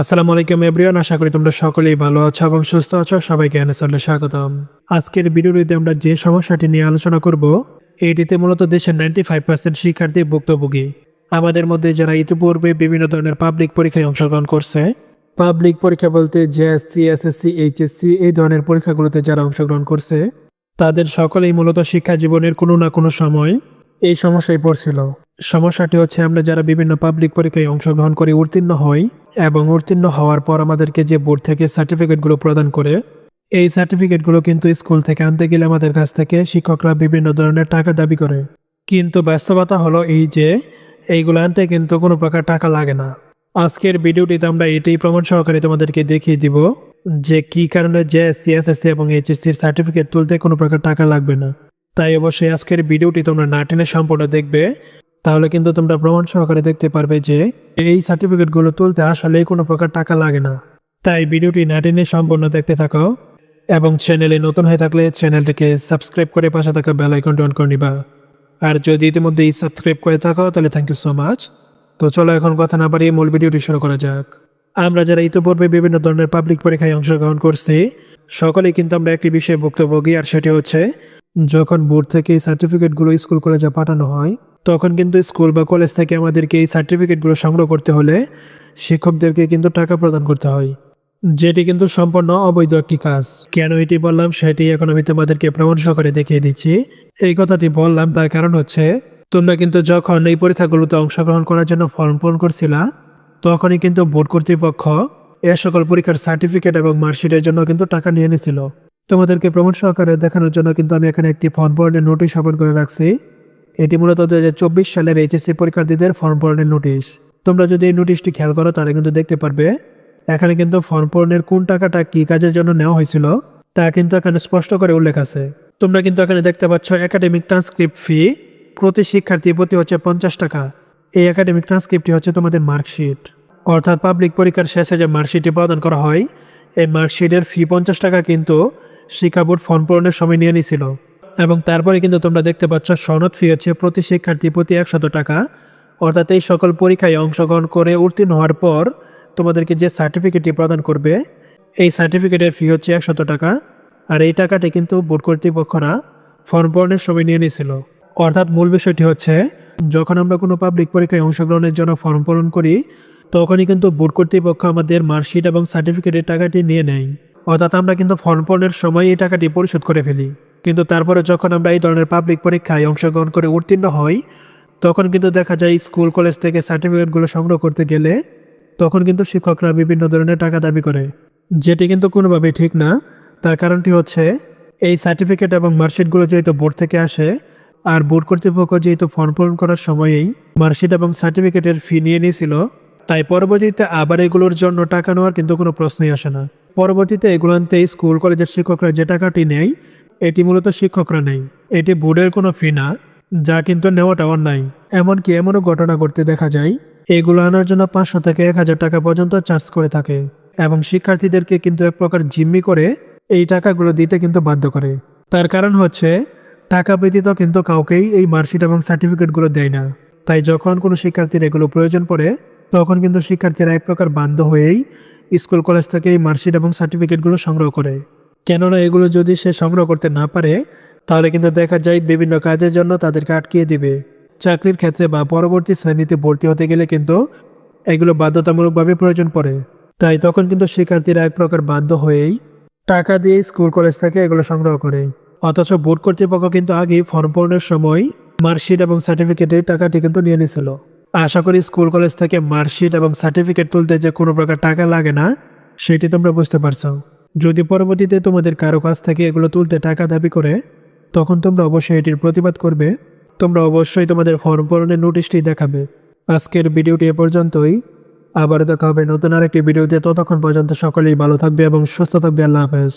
আসসালামু আলাইকুম এভরিওয়ান, আশা করি তোমরা সকলেই ভালো আছো এবং সুস্থ আছো। সবাইকে এনএসএলে স্বাগতম। আজকের ভিডিওটিতে আমরা যে সমস্যাটি নিয়ে আলোচনা করব, এটিতে মূলত দেশের নাইনটি ফাইভ পার্সেন্ট শিক্ষার্থী ভুক্তভোগী। আমাদের মধ্যে যারা ইতিপূর্বে বিভিন্ন ধরনের পাবলিক পরীক্ষায় অংশগ্রহণ করছে পাবলিক পরীক্ষা বলতে জেএসসি এসএসসি এইচএসসি এই ধরনের পরীক্ষাগুলোতে যারা অংশগ্রহণ করছে, তাদের সকলেই মূলত শিক্ষা জীবনের কোনো না কোনো সময় এই সমস্যায় পড়ছিল। সমস্যাটি হচ্ছে আমরা যারা বিভিন্ন পাবলিক পরীক্ষায় অংশগ্রহণ করে উত্তীর্ণ হই এবং উত্তীর্ণ হওয়ার পর আমাদেরকে যে বোর্ড থেকে সার্টিফিকেটগুলো প্রদান করে, এই সার্টিফিকেটগুলো কিন্তু স্কুল থেকে আনতে গেলে আমাদের কাছ থেকে শিক্ষকরা বিভিন্ন ধরনের টাকা দাবি করে। কিন্তু বাস্তবতা হলো এই যে, এইগুলো আনতে কিন্তু কোনো প্রকার টাকা লাগে না। আজকের ভিডিওটিতে আমরা এটাই প্রমাণ সহকারে তোমাদেরকে দেখিয়ে দিব যে কি কারণে যে সিএসএসসি এবং এইচএসসির সার্টিফিকেট তুলতে কোনো প্রকার টাকা লাগবে না। তাই অবশ্যই আজকের ভিডিওটি তোমরা না টেনে সম্পূর্ণ দেখবে। তাহলে কিন্তু তোমরা প্রমাণ সহকারে দেখতে পারবে যে এই সার্টিফিকেটগুলো তুলতে আসলে কোনো প্রকার টাকা লাগে না। তাই ভিডিওটি না টেনে সম্পূর্ণ দেখতে থাকো এবং চ্যানেলে নতুন হয়ে থাকলে চ্যানেলটিকে সাবস্ক্রাইব করে পাশে থাকা বেল আইকনটি অন করে নিবা। আর যদি ইতিমধ্যেই সাবস্ক্রাইব করে থাকো, তাহলে থ্যাংক ইউ সো মাচ তো চলো এখন কথা না বাড়িয়ে মূল ভিডিওটি শুরু করা যাক। আমরা যারা ইতিপূর্বে বিভিন্ন ধরনের পাবলিক পরীক্ষায় অংশগ্রহণ করছি, সকলেই কিন্তু আমরা একটি বিষয়ে ভুক্তভোগী। আর সেটি হচ্ছে, যখন বোর্ড থেকে সার্টিফিকেটগুলো স্কুল কলেজে পাঠানো হয় তখন কিন্তু স্কুল বা কলেজ থেকে আমাদেরকে এই সার্টিফিকেটগুলো সংগ্রহ করতে হলে শিক্ষকদেরকে কিন্তু টাকা প্রদান করতে হয়, যেটি কিন্তু সম্পূর্ণ অবৈধ একটি কাজ। কেন এটি বললাম সেটি এখন আমি তোমাদেরকে প্রমাণ সহকারে দেখিয়ে দিচ্ছি। এই কথাটি বললাম তার কারণ হচ্ছে, তোমরা কিন্তু যখন এই পরীক্ষাগুলোতে অংশগ্রহণ করার জন্য ফর্ম পূরণ করছিলা, তখনই কিন্তু বোর্ড কর্তৃপক্ষ এ সকল পরীক্ষার সার্টিফিকেট এবং মার্কশিটের জন্য কিন্তু টাকা নিয়ে নিছিল তোমাদেরকে প্রমাণ সহকারে দেখানোর জন্য কিন্তু আমি এখানে একটি ফর্ম পূরণের নোটিশ ওপেন করে রাখছি। এটি মূলত দু হাজার চব্বিশ সালের এইচএসসি পরীক্ষার্থীদের ফর্ম পূরণের নোটিশ তোমরা যদি এই নোটিশটি খেয়াল করো, তাহলে কিন্তু দেখতে পারবে, এখানে কিন্তু ফর্ম পূরণের কোন টাকাটা কি কাজের জন্য নেওয়া হয়েছিল, তা কিন্তু এখানে স্পষ্ট করে উল্লেখ আছে। তোমরা কিন্তু এখানে দেখতে পাচ্ছ একাডেমিক ট্রান্সক্রিপ্ট ফি প্রতি শিক্ষার্থী প্রতি হচ্ছে পঞ্চাশ টাকা। এই একাডেমিক ট্রান্সক্রিপ্টটি হচ্ছে তোমাদের মার্কশিট অর্থাৎ পাবলিক পরীক্ষার শেষে যে মার্কশিটটি প্রদান করা হয়, এই মার্কশিটের ফি পঞ্চাশ টাকা কিন্তু শিক্ষা বোর্ড ফর্ম পূরণের সময় নিয়ে নিছিল এবং তারপরে কিন্তু তোমরা দেখতে পাচ্ছ সনদ ফি হচ্ছে প্রতি শিক্ষার্থী প্রতি একশত টাকা। অর্থাৎ এই সকল পরীক্ষায় অংশগ্রহণ করে উত্তীর্ণ হওয়ার পর তোমাদেরকে যে সার্টিফিকেটটি প্রদান করবে, এই সার্টিফিকেটের ফি হচ্ছে একশত টাকা। আর এই টাকাটি কিন্তু বোর্ড কর্তৃপক্ষরা ফর্ম পূরণের সময় নিয়ে নিয়েছিল। অর্থাৎ মূল বিষয়টি হচ্ছে, যখন আমরা কোনো পাবলিক পরীক্ষায় অংশগ্রহণের জন্য ফর্ম পূরণ করি, তখনই কিন্তু বোর্ড কর্তৃপক্ষ আমাদের মার্কশিট এবং সার্টিফিকেটের টাকাটি নিয়ে নেয়। অর্থাৎ আমরা কিন্তু ফর্ম পূরণের সময় এই টাকাটি পরিশোধ করে ফেলি। কিন্তু তারপরে যখন আমরা এই ধরনের পাবলিক পরীক্ষায় অংশগ্রহণ করে উত্তীর্ণ হই, তখন কিন্তু দেখা যায় স্কুল কলেজ থেকে সার্টিফিকেটগুলো সংগ্রহ করতে গেলে তখন কিন্তু শিক্ষকরা বিভিন্ন ধরনের টাকা দাবি করে, যেটি কিন্তু কোনোভাবেই ঠিক না। তার কারণটি হচ্ছে, এই সার্টিফিকেট এবং মার্কশিটগুলো যেহেতু বোর্ড থেকে আসে, আর বোর্ড কর্তৃপক্ষ যেহেতু ফর্ম পূরণ করার সময়েই মার্কশিট এবং সার্টিফিকেটের ফি নিয়ে নিয়েছিল, তাই পরবর্তীতে আবার এগুলোর জন্য টাকা নেওয়ার কিন্তু কোনো প্রশ্নই আসে না। পরবর্তীতে এগুলো আনতে স্কুল, কলেজের শিক্ষকরা যে টাকাটি নেয়, এটি মূলত শিক্ষকরা নেই এটি বোর্ডের কোনো ফি না, যা কিন্তু নেওয়াটা অন্যায়। এমনকি এমনও ঘটনা ঘটতে দেখা যায়, এগুলো আনার জন্য পাঁচশো থেকে এক হাজার টাকা পর্যন্ত চার্জ করে থাকে, এবং শিক্ষার্থীদেরকে কিন্তু এক প্রকার জিম্মি করে এই টাকাগুলো দিতে কিন্তু বাধ্য করে। তার কারণ হচ্ছে, টাকা ব্যতীত কিন্তু কাউকেই এই মার্কশিট এবং সার্টিফিকেটগুলো দেয় না। তাই যখন কোনো শিক্ষার্থীর এগুলো প্রয়োজন পড়ে, তখন কিন্তু শিক্ষার্থীরা এক প্রকার বাধ্য হয়েই স্কুল, কলেজ থেকে এই মার্কশিট এবং সার্টিফিকেটগুলো সংগ্রহ করে। কেননা এগুলো যদি সে সংগ্রহ করতে না পারে, তাহলে কিন্তু দেখা যায় বিভিন্ন কাজের জন্য তাদেরকে আটকিয়ে দিবে। চাকরির ক্ষেত্রে বা পরবর্তী শ্রেণীতে ভর্তি হতে গেলে কিন্তু এগুলো বাধ্যতামূলকভাবে প্রয়োজন পড়ে। তাই তখন কিন্তু শিক্ষার্থীরা এক প্রকার বাধ্য হয়েই টাকা দিয়ে স্কুল, কলেজ থেকে এগুলো সংগ্রহ করে। অথচ বোর্ড কর্তৃপক্ষ কিন্তু আগেই ফর্ম পূরণের সময় মার্কশিট এবং সার্টিফিকেটের টাকাটি কিন্তু নিয়ে নিছিল আশা করি স্কুল, কলেজ থেকে মার্কশিট এবং সার্টিফিকেট তুলতে যে কোনো প্রকার টাকা লাগে না, সেটি তোমরা বুঝতে পারছ। যদি পরবর্তীতে তোমাদের কারও কাছ থেকে এগুলো তুলতে টাকা দাবি করে, তখন তোমরা অবশ্যই এটির প্রতিবাদ করবে। তোমরা অবশ্যই তোমাদের ফর্ম পূরণের নোটিশটি দেখাবে। আজকের ভিডিওটি এ পর্যন্তই। আবার দেখা হবে নতুন আরেকটি ভিডিওতে। ততক্ষণ পর্যন্ত সকলেই ভালো থাকবে এবং সুস্থ থাকবে। আল্লাহ হাফেজ।